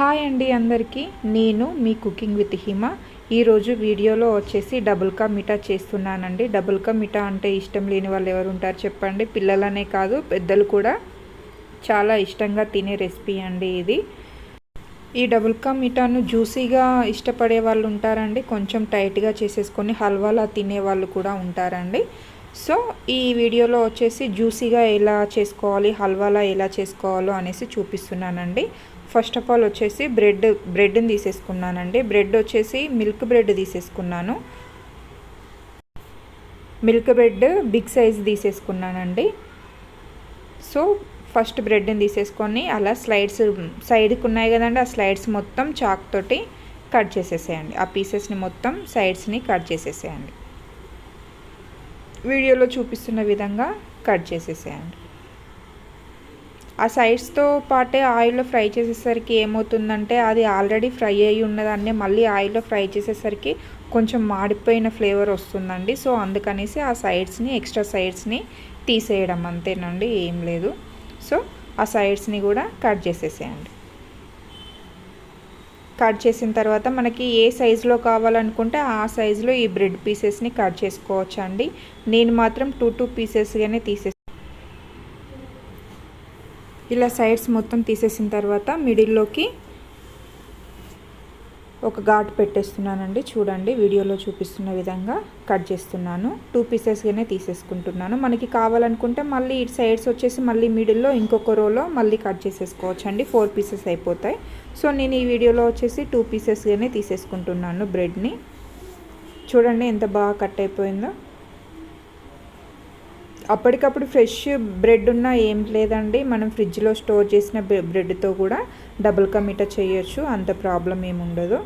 Hi అండి అందరికీ. నేను మీ కుకింగ్ విత్ హిమ. ఈరోజు వీడియోలో వచ్చేసి డబుల్ కా మిఠా చేస్తున్నానండి. డబుల్ కా మిఠా అంటే ఇష్టం లేని వాళ్ళు ఎవరు ఉంటారు చెప్పండి. పిల్లలనే కాదు పెద్దలు కూడా చాలా ఇష్టంగా తినే రెసిపీ అండి ఇది. ఈ డబుల్ కా మిఠాను జ్యూసీగా ఇష్టపడే వాళ్ళు ఉంటారండి. కొంచెం టైట్గా చేసేసుకొని హల్వాలా తినే వాళ్ళు కూడా ఉంటారండి. సో ఈ వీడియోలో వచ్చేసి జ్యూసీగా ఎలా చేసుకోవాలి హల్వాలా ఎలా చేసుకోవాలో అనేసి చూపిస్తున్నానండి. ఫస్ట్ ఆఫ్ ఆల్ వచ్చేసి బ్రెడ్ బ్రెడ్ని తీసేసుకున్నానండి. బ్రెడ్ వచ్చేసి మిల్క్ బ్రెడ్ తీసేసుకున్నాను. మిల్క్ బ్రెడ్ బిగ్ సైజ్ తీసేసుకున్నానండి. సో ఫస్ట్ బ్రెడ్ని తీసేసుకొని అలా స్లైడ్స్ సైడ్కి ఉన్నాయి కదండి ఆ స్లైడ్స్ మొత్తం చాక్ తోటి కట్ చేసేసేయండి. ఆ పీసెస్ని మొత్తం సైడ్స్ని కట్ చేసేసేయండి. వీడియోలో చూపిస్తున్న విధంగా కట్ చేసేసేయండి. ఆ సైడ్స్తో పాటే ఆయిల్లో ఫ్రై చేసేసరికి ఏమవుతుందంటే అది ఆల్రెడీ ఫ్రై అయ్యి ఉన్నదాన్ని మళ్ళీ ఆయిల్లో ఫ్రై చేసేసరికి కొంచెం మాడిపోయిన ఫ్లేవర్ వస్తుందండి. సో అందుకనేసి ఆ సైడ్స్ని ఎక్స్ట్రా సైడ్స్ని తీసేయడం అంతేనండి. ఏం లేదు. సో ఆ సైడ్స్ని కూడా కట్ చేసేసేయండి. కట్ చేసిన తర్వాత మనకి ఏ సైజులో కావాలనుకుంటే ఆ సైజులో ఈ బ్రెడ్ పీసెస్ని కట్ చేసుకోవచ్చు అండి నేను మాత్రం టూ టూ పీసెస్గానే తీసేసి ఇలా సైడ్స్ మొత్తం తీసేసిన తర్వాత మిడిల్లోకి ఒక ఘాట్ పెట్టేస్తున్నానండి. చూడండి వీడియోలో చూపిస్తున్న విధంగా కట్ చేస్తున్నాను. టూ పీసెస్గానే తీసేసుకుంటున్నాను. మనకి కావాలనుకుంటే మళ్ళీ ఇటు సైడ్స్ వచ్చేసి మళ్ళీ మిడిల్లో ఇంకొక రోలో మళ్ళీ కట్ చేసేసుకోవచ్చు అండి ఫోర్ పీసెస్ అయిపోతాయి. సో నేను ఈ వీడియోలో వచ్చేసి టూ పీసెస్గానే తీసేసుకుంటున్నాను బ్రెడ్ని చూడండి ఎంత బాగా కట్ అయిపోయిందో. అప్పటికప్పుడు ఫ్రెష్ బ్రెడ్ ఉన్నా ఏం లేదండి. మనం ఫ్రిడ్జ్లో స్టోర్ చేసిన బ్రెడ్తో కూడా డబుల్ కమిట చేయొచ్చు. అంత ప్రాబ్లం ఏమి ఉండదు.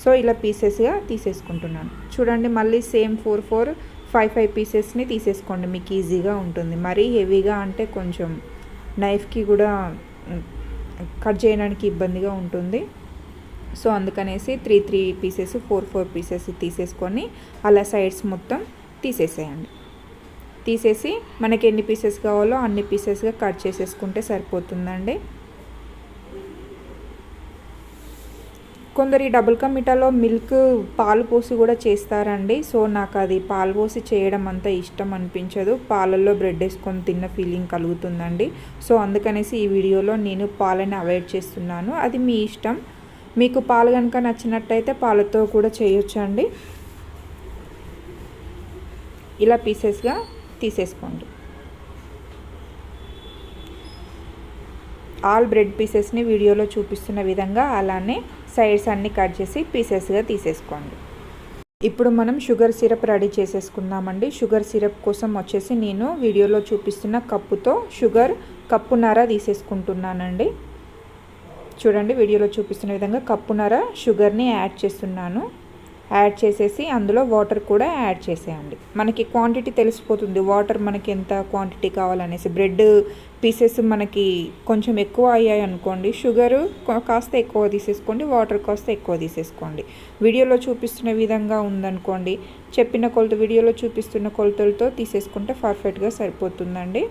సో ఇలా పీసెస్గా తీసేసుకుంటున్నాను. చూడండి మళ్ళీ same four four five five పీసెస్ని తీసేసుకోండి. మీకు ఈజీగా ఉంటుంది. మరీ హెవీగా అంటే కొంచెం నైఫ్కి కూడా కట్ చేయడానికి ఇబ్బందిగా ఉంటుంది. సో అందుకనేసి three three pieces four four pieces తీసేసుకొని అలా సైడ్స్ మొత్తం తీసేసేయండి. తీసేసి మనకి ఎన్ని పీసెస్ కావాలో అన్ని పీసెస్గా కట్ చేసేసుకుంటే సరిపోతుందండి. కొందరు ఈ డబుల్ కా మిఠాలో మిల్క్ పాలు పోసి కూడా చేస్తారండి. సో నాకు అది పాలు పోసి చేయడం అంత ఇష్టం అనిపించదు. పాలల్లో బ్రెడ్ వేసుకొని తిన్న ఫీలింగ్ కలుగుతుందండి. సో అందుకనేసి ఈ వీడియోలో నేను పాలని అవాయిడ్ చేస్తున్నాను. అది మీ ఇష్టం. మీకు పాలు కనుక నచ్చినట్టయితే పాలతో కూడా చేయొచ్చండి. ఇలా పీసెస్గా తీసేసుకోండి. ఆల్ బ్రెడ్ పీసెస్ని వీడియోలో చూపిస్తున్న విధంగా అలానే సైడ్స్ అన్నీ కట్ చేసి పీసెస్గా తీసేసుకోండి. ఇప్పుడు మనం షుగర్ సిరప్ రెడీ చేసేసుకుందామండి. షుగర్ సిరప్ కోసం వచ్చేసి నేను వీడియోలో చూపిస్తున్న కప్పుతో షుగర్ కప్పున్నర తీసేసుకుంటున్నానండి. చూడండి వీడియోలో చూపిస్తున్న విధంగా కప్పున్నర షుగర్ని యాడ్ చేస్తున్నాను. యాడ్ చేసేసి అందులో వాటర్ కూడా యాడ్ చేసేయండి. మనకి క్వాంటిటీ తెలిసిపోతుంది. వాటర్ మనకి ఎంత క్వాంటిటీ కావాలనేసి. బ్రెడ్ పీసెస్ మనకి కొంచెం ఎక్కువ అయ్యాయి అనుకోండి. షుగర్ కాస్త ఎక్కువ తీసేసుకోండి. వాటర్ కాస్త ఎక్కువ తీసేసుకోండి. వీడియోలో చూపిస్తున్న విధంగా ఉందనుకోండి. చెప్పిన కొలత వీడియోలో చూపిస్తున్న కొలతలతో తీసేసుకుంటే పర్ఫెక్ట్గా సరిపోతుందండి.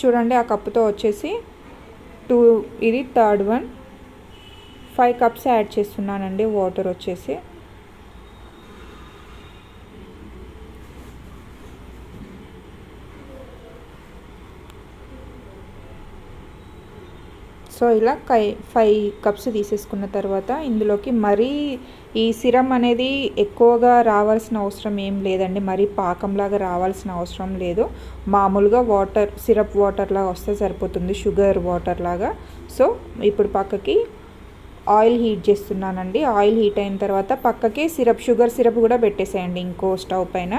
చూడండి ఆ కప్పుతో వచ్చేసి టూ ఇది third one. Five cups add చేస్తున్నానండి వాటర్ వచ్చేసి. సో ఇలా కై ఫైవ్ కప్స్ తీసేసుకున్న తర్వాత ఇందులోకి మరీ ఈ సిరం అనేది ఎక్కువగా రావాల్సిన అవసరం ఏం లేదండి. మరీ పాకంలాగా రావాల్సిన అవసరం లేదు. మామూలుగా వాటర్ సిరప్ వాటర్ లాగా వస్తే సరిపోతుంది షుగర్ వాటర్ లాగా. సో ఇప్పుడు పక్కకి ఆయిల్ హీట్ చేస్తున్నానండి. ఆయిల్ హీట్ అయిన తర్వాత పక్కకే సిరప్ షుగర్ సిరప్ కూడా పెట్టేసేయండి ఇంకో స్టవ్ పైన.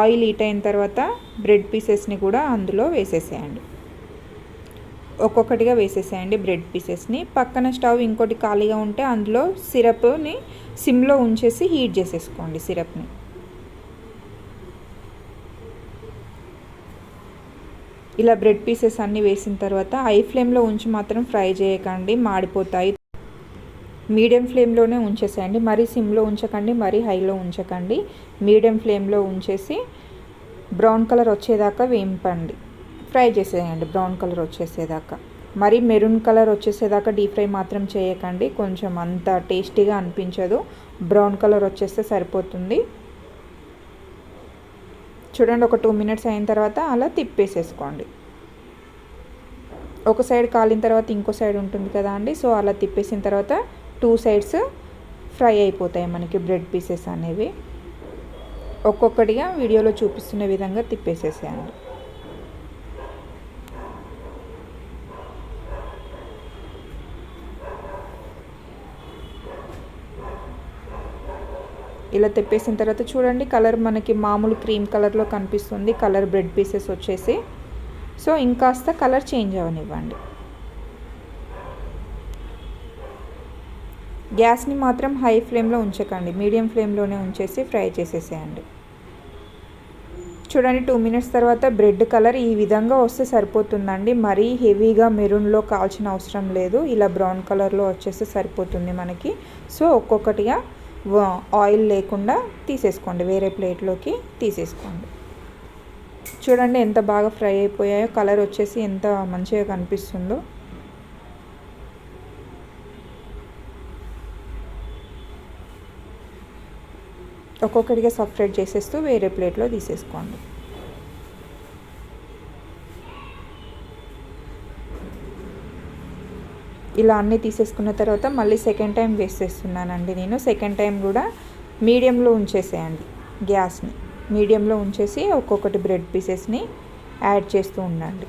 ఆయిల్ హీట్ అయిన తర్వాత బ్రెడ్ పీసెస్ని కూడా అందులో వేసేసేయండి. ఒక్కొక్కటిగా వేసేసేయండి బ్రెడ్ పీసెస్ని. పక్కన స్టవ్ ఇంకోటి ఖాళీగా ఉంటే అందులో సిరప్ని సిమ్లో ఉంచేసి హీట్ చేసేసుకోండి సిరప్ని. ఇలా బ్రెడ్ పీసెస్ అన్నీ వేసిన తర్వాత ఐ ఫ్లేమ్లో ఉంచి మాత్రం ఫ్రై చేయకండి. మాడిపోతాయి. మీడియం ఫ్లేమ్లోనే ఉంచేసేయండి. మరీ సిమ్లో ఉంచకండి మరీ హైలో ఉంచకండి. మీడియం ఫ్లేమ్లో ఉంచేసి బ్రౌన్ కలర్ వచ్చేదాకా వేంపండి. ఫ్రై చేసేయండి బ్రౌన్ కలర్ వచ్చేసేదాకా. మరి మెరూన్ కలర్ వచ్చేసేదాకా డీప్ ఫ్రై మాత్రం చేయకండి. కొంచెం అంత టేస్టీగా అనిపించదు. బ్రౌన్ కలర్ వచ్చేస్తే సరిపోతుంది. చూడండి ఒక టూ మినిట్స్ అయిన తర్వాత అలా తిప్పేసేసుకోండి. ఒక సైడ్ కాలిన తర్వాత ఇంకో సైడ్ ఉంటుంది కదా అండి సో అలా తిప్పేసిన తర్వాత టూ సైడ్స్ ఫ్రై అయిపోతాయి మనకి బ్రెడ్ పీసెస్ అనేవి. ఒక్కొక్కటిగా వీడియోలో చూపిస్తున్న విధంగా తిప్పేసేసేయండి. ఇలా తెప్పేసిన తర్వాత చూడండి కలర్ మనకి మామూలు క్రీమ్ కలర్లో కనిపిస్తుంది కలర్ బ్రెడ్ పీసెస్ వచ్చేసి. సో ఇంకాస్త కలర్ చేంజ్ అవనివ్వండి. గ్యాస్ని మాత్రం హై ఫ్లేమ్లో ఉంచకండి. మీడియం ఫ్లేమ్లోనే ఉంచేసి ఫ్రై చేసేసేయండి. చూడండి టూ మినిట్స్ తర్వాత బ్రెడ్ కలర్ ఈ విధంగా వస్తే సరిపోతుందండి. మరీ హెవీగా మెరూన్లో కాల్చిన అవసరం లేదు. ఇలా బ్రౌన్ కలర్లో వచ్చేస్తే సరిపోతుంది మనకి. సో ఒక్కొక్కటిగా ఆయిల్ లేకుండా తీసేసుకోండి. వేరే ప్లేట్లోకి తీసేసుకోండి. చూడండి ఎంత బాగా ఫ్రై అయిపోయాయో కలర్ వచ్చేసి ఎంత మంచిగా కనిపిస్తుందో. ఒక్కొక్కటిగా సపరేట్ చేసేస్తూ వేరే ప్లేట్లో తీసేసుకోండి. ఇలా అన్నీ తీసేసుకున్న తర్వాత మళ్ళీ సెకండ్ టైం వేసేస్తున్నానండి నేను. సెకండ్ టైం కూడా మీడియంలో ఉంచేసేయండి గ్యాస్ని. మీడియంలో ఉంచేసి ఒక్కొక్కటి బ్రెడ్ పీసెస్ని యాడ్ చేస్తూ ఉండండి.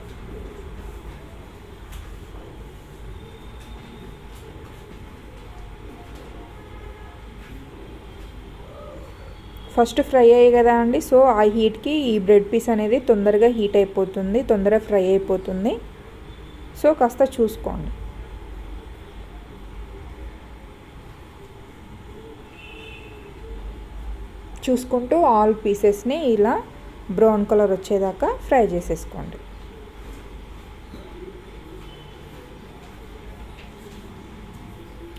ఫస్ట్ ఫ్రై అయ్యాయి కదా అండి. సో ఆ హీట్కి ఈ బ్రెడ్ పీస్ అనేది తొందరగా హీట్ అయిపోతుంది తొందరగా ఫ్రై అయిపోతుంది. సో కాస్త చూసుకోండి. చూసుకుంటూ ఆల్ పీసెస్ని ఇలా బ్రౌన్ కలర్ వచ్చేదాకా ఫ్రై చేసేసుకోండి.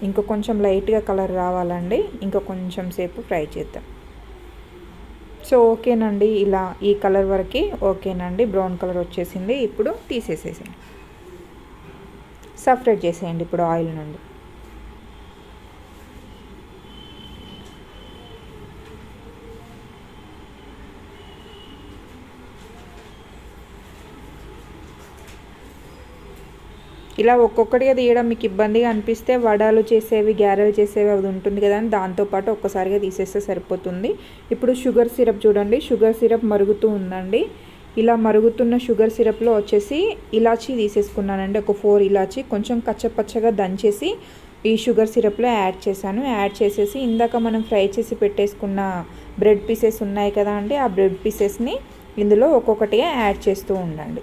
ఇంకా కొంచెం లైట్గా కలర్ రావాలండి. ఇంకా కొంచెం సేపు ఫ్రై చేద్దాం. సో ఓకేనండి ఇలా ఈ కలర్ వరకు ఓకేనండి బ్రౌన్ కలర్ వచ్చేసింది ఇప్పుడు తీసేసేసేయండి. సపరేట్ చేసేయండి ఇప్పుడు ఆయిల్ నుండి. ఇలా ఒక్కొక్కటిగా తీయడం మీకు ఇబ్బందిగా అనిపిస్తే వడాలు చేసేవి గ్యారెలు చేసేవి అది ఉంటుంది కదా అని దాంతోపాటు ఒక్కసారిగా తీసేస్తే సరిపోతుంది. ఇప్పుడు షుగర్ సిరప్ చూడండి. షుగర్ సిరప్ మరుగుతూ ఉందండి. ఇలా మరుగుతున్న షుగర్ సిరప్లో వచ్చేసి ఇలాచీ తీసేసుకున్నానండి. ఒక ఫోర్ ఇలాచీ కొంచెం కచ్చపచ్చగా దంచేసి ఈ షుగర్ సిరప్లో యాడ్ చేశాను. యాడ్ చేసేసి ఇందాక మనం ఫ్రై చేసి పెట్టేసుకున్న బ్రెడ్ పీసెస్ ఉన్నాయి కదా అండి. ఆ బ్రెడ్ పీసెస్ని ఇందులో ఒక్కొక్కటిగా యాడ్ చేస్తూ ఉండండి.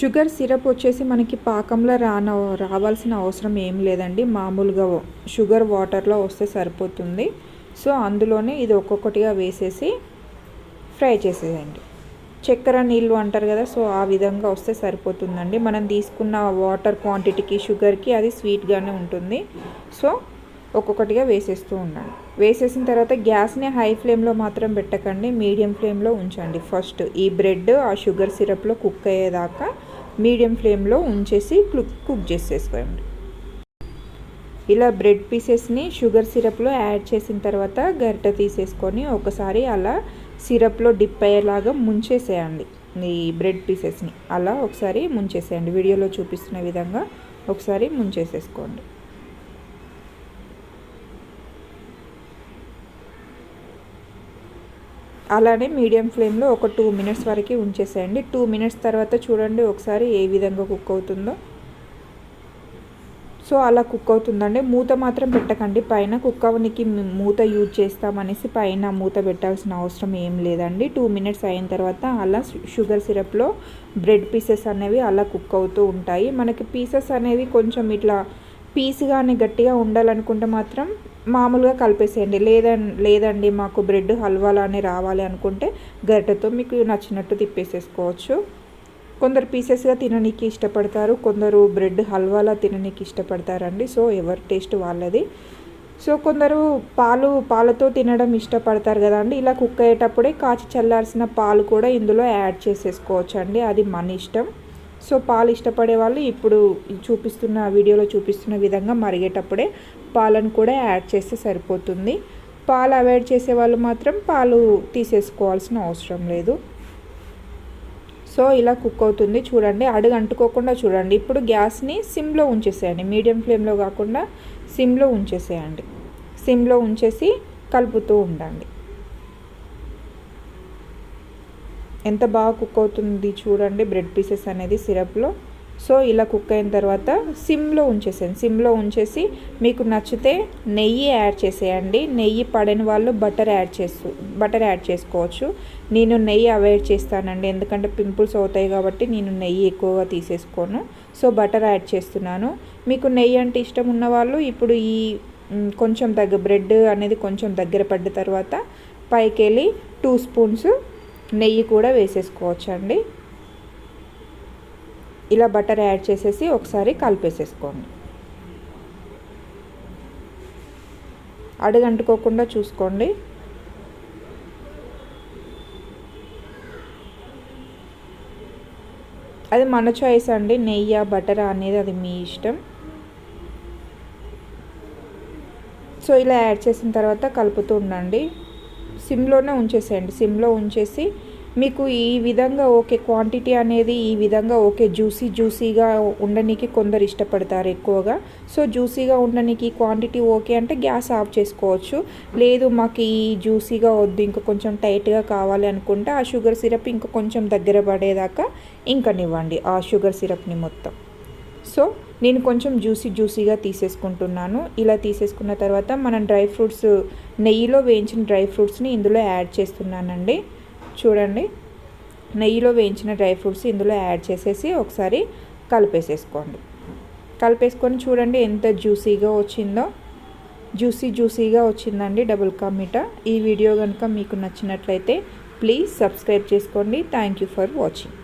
షుగర్ సిరప్ వచ్చేసి మనకి పాకంలో రాన రావాల్సిన అవసరం ఏం లేదండి. మామూలుగా షుగర్ వాటర్లో వస్తే సరిపోతుంది. సో అందులోనే ఇది ఒక్కొక్కటిగా వేసేసి ఫ్రై చేసేయండి. చక్కెర నీళ్ళు అంటారు కదా సో ఆ విధంగా వస్తే సరిపోతుందండి. మనం తీసుకున్న వాటర్ క్వాంటిటీకి షుగర్కి అది స్వీట్గానే ఉంటుంది. సో ఒక్కొక్కటిగా వేసేస్తూ ఉండండి. వేసేసిన తర్వాత గ్యాస్ని హై ఫ్లేమ్లో మాత్రం పెట్టకండి. మీడియం ఫ్లేమ్లో ఉంచండి ఫస్ట్. ఈ బ్రెడ్ ఆ షుగర్ సిరప్లో కుక్ అయ్యేదాకా మీడియం ఫ్లేమ్లో ఉంచేసి కుక్ కుక్ చేసేసుకోండి. ఇలా బ్రెడ్ పీసెస్ని షుగర్ సిరప్లో యాడ్ చేసిన తర్వాత గరిట తీసేసుకొని ఒకసారి అలా సిరప్లో డిప్ అయ్యేలాగా ముంచేసేయండి. ఈ బ్రెడ్ పీసెస్ని అలా ఒకసారి ముంచేసేయండి. వీడియోలో చూపిస్తున్న విధంగా ఒకసారి ముంచేసేసుకోండి. అలానే మీడియం ఫ్లేమ్లో ఒక టూ మినిట్స్ వరకు ఉంచేసేయండి. టూ మినిట్స్ తర్వాత చూడండి ఒకసారి ఏ విధంగా కుక్ అవుతుందో. సో అలా కుక్ అవుతుందండి. మూత మాత్రం పెట్టకండి. పైన కుక్ అవనికి మూత యూజ్ చేస్తామనేసి పైన మూత పెట్టాల్సిన అవసరం ఏం లేదండి. టూ మినిట్స్ అయిన తర్వాత అలా షుగర్ సిరప్లో బ్రెడ్ పీసెస్ అనేవి అలా కుక్ అవుతూ ఉంటాయి. మనకి పీసెస్ అనేవి కొంచెం ఇట్లా పీస్గానే గట్టిగా ఉండాలనుకుంటే మాత్రం మామూలుగా కలిపేసేయండి. లేదం లేదండి మాకు బ్రెడ్ హల్వాలానే రావాలి అనుకుంటే గరిటెతో మీకు నచ్చినట్టు తిప్పేసేసుకోవచ్చు. కొందరు పీసెస్గా తిననీకి ఇష్టపడతారు కొందరు బ్రెడ్ హల్వాలా తిననీకి ఇష్టపడతారండి. సో ఎవరి టేస్ట్ వాళ్ళది. సో కొందరు పాలు పాలతో తినడం ఇష్టపడతారు కదండి ఇలా కుక్ అయ్యేటప్పుడే కాచి చల్లాల్సిన పాలు కూడా ఇందులో యాడ్ చేసేసుకోవచ్చు అండి అది మన ఇష్టం. సో పాలు ఇష్టపడే వాళ్ళు ఇప్పుడు చూపిస్తున్న వీడియోలో చూపిస్తున్న విధంగా మరిగేటప్పుడే పాలను కూడా యాడ్ చేస్తే సరిపోతుంది. పాలు అవాయిడ్ చేసే వాళ్ళు మాత్రం పాలు తీసేసుకోవాల్సిన అవసరం లేదు. సో ఇలా కుక్ అవుతుంది. చూడండి అడుగు అంటుకోకుండా చూడండి. ఇప్పుడు గ్యాస్ని సిమ్లో ఉంచేసేయండి. మీడియం ఫ్లేమ్లో కాకుండా సిమ్లో ఉంచేసేయండి. సిమ్లో ఉంచేసి కలుపుతూ ఉండండి. ఎంత బాగా కుక్ అవుతుంది చూడండి బ్రెడ్ పీసెస్ అనేది సిరప్లో. సో ఇలా కుక్ అయిన తర్వాత సిమ్లో ఉంచేసేయండి. సిమ్లో ఉంచేసి మీకు నచ్చితే నెయ్యి యాడ్ చేసేయండి. నెయ్యి పడని వాళ్ళు బటర్ యాడ్ చేసు బటర్ యాడ్ చేసుకోవచ్చు. నేను నెయ్యి అవాయిడ్ చేస్తానండి. ఎందుకంటే పింపుల్స్ అవుతాయి కాబట్టి నేను నెయ్యి ఎక్కువగా తీసేసుకోను. సో బటర్ యాడ్ చేస్తున్నాను. మీకు నెయ్యి అంటే ఇష్టం ఉన్న వాళ్ళు ఇప్పుడు ఈ కొంచెం దగ్గర బ్రెడ్ అనేది కొంచెం దగ్గర పడ్డ తర్వాత పైకి వెళ్ళి టూ స్పూన్స్ నెయ్యి కూడా వేసేసుకోవచ్చండి. ఇలా బటర్ యాడ్ చేసేసి ఒకసారి కలిపేసేసుకోండి. అడుగంటుకోకుండా చూసుకోండి. అది మన చాయిస్ అండి నెయ్యి బటర్ అనేది అది మీ ఇష్టం. సో ఇలా యాడ్ చేసిన తర్వాత కలుపుతూ ఉండండి. సిమ్లోనే ఉంచేసేయండి. సిమ్లో ఉంచేసి మీకు ఈ విధంగా ఓకే క్వాంటిటీ అనేది ఈ విధంగా ఓకే జ్యూసీ జ్యూసీగా ఉండడానికి కొందరు ఇష్టపడతారు ఎక్కువగా. సో జ్యూసీగా ఉండడానికి క్వాంటిటీ ఓకే అంటే గ్యాస్ ఆఫ్ చేసుకోవచ్చు. లేదు మాకు ఈ జ్యూసీగా వద్దు ఇంకా కొంచెం టైట్గా కావాలి అనుకుంటే ఆ షుగర్ సిరప్ ఇంకా కొంచెం దగ్గర పడేదాకా ఇంకనివ్వండి ఆ షుగర్ సిరప్ని మొత్తం. సో నేను కొంచెం జ్యూసీ జ్యూసీగా తీసేసుకుంటున్నాను. ఇలా తీసేసుకున్న తర్వాత మనం డ్రై ఫ్రూట్స్ నెయ్యిలో వేయించిన డ్రై ఫ్రూట్స్ని ఇందులో యాడ్ చేస్తున్నానండి. చూడండి. నెయ్యిలో వేయించిన డ్రై ఫ్రూట్స్ ఇందులో యాడ్ చేసేసి ఒకసారి కలిపేసేసుకోండి. కలిపేసుకొని చూడండి ఎంత జ్యూసీగా వచ్చిందో. జ్యూసీ జ్యూసీగా వచ్చిందండి డబుల్ కా మీటా. ఈ వీడియో కనుక మీకు నచ్చినట్లయితే ప్లీజ్ సబ్స్క్రైబ్ చేసుకోండి. Thank you for watching.